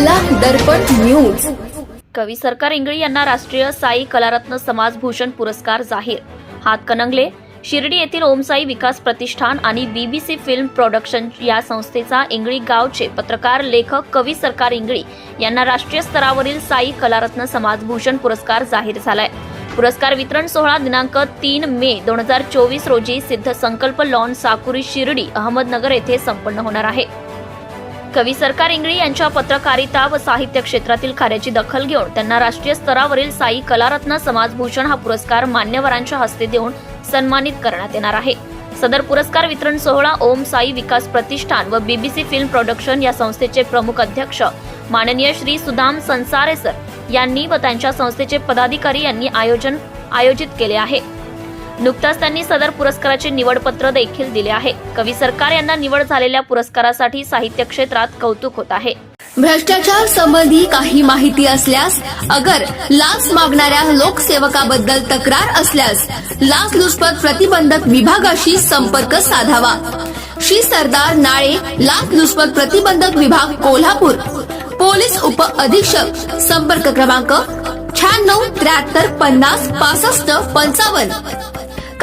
दर्पण news. कवी सरकार इंगळी यांना राष्ट्रीय साई कलारत्न समाजभूषण पुरस्कार जाहीर. हातकणंगले शिर्डी येथील ओमसाई विकास प्रतिष्ठान आणि बीबीसी फिल्म प्रोडक्शन या संस्थेचा इंगळी गावचे पत्रकार लेखक कवी सरकार इंगळी यांना राष्ट्रीय स्तरावरील साई कलारत्न समाजभूषण पुरस्कार जाहीर झालाय. पुरस्कार वितरण सोहळा दिनांक तीन मे दोन हजार चोवीस रोजी सिद्ध संकल्प लॉन साकुरी शिर्डी अहमदनगर येथे संपन्न होणार आहे. कवी सरकार इंगळी यांच्या पत्रकारिता व साहित्य क्षेत्रातील कार्याची दखल घेऊन त्यांना राष्ट्रीय स्तरावरील साई कलारत्न समाजभूषण हा पुरस्कार मान्यवरांच्या हस्ते देऊन सन्मानित करण्यात येणार आहे. सदर पुरस्कार वितरण सोहळा ओम साई विकास प्रतिष्ठान व बीबीसी फिल्म प्रोडक्शन या संस्थेचे प्रमुख अध्यक्ष माननीय श्री सुदाम संसारे सर यांनी व त्यांच्या संस्थेचे पदाधिकारी यांनी आयोजन आयोजित केले आहे. नुकताच त्यांनी सदर पुरस्काराचे निवडपत्र देखील दिले आहे. कवी सरकार यांना निवड झालेल्या पुरस्कारासाठी साहित्य क्षेत्रात कौतुक होत आहे. भ्रष्टाचार संबंधी काही माहिती असल्यास अगर लाच मागणाऱ्या लोकसेवकाबद्दल तक्रार असल्यास लाचलुचपत प्रतिबंधक विभागाशी संपर्क साधावा. श्री सरदार नाळे लाचलुचपत प्रतिबंधक विभाग कोल्हापूर. पोलीस उप अधीक्षक संपर्क क्रमांक शहाण्णव त्र्याहत्तर पन्नास पासष्ट पंचावन्न.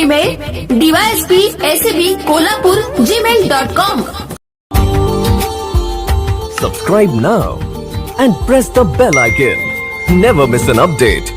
Email DYSP ACB Kolhapur Gmail dot com Subscribe now and press the bell icon. Never miss an update.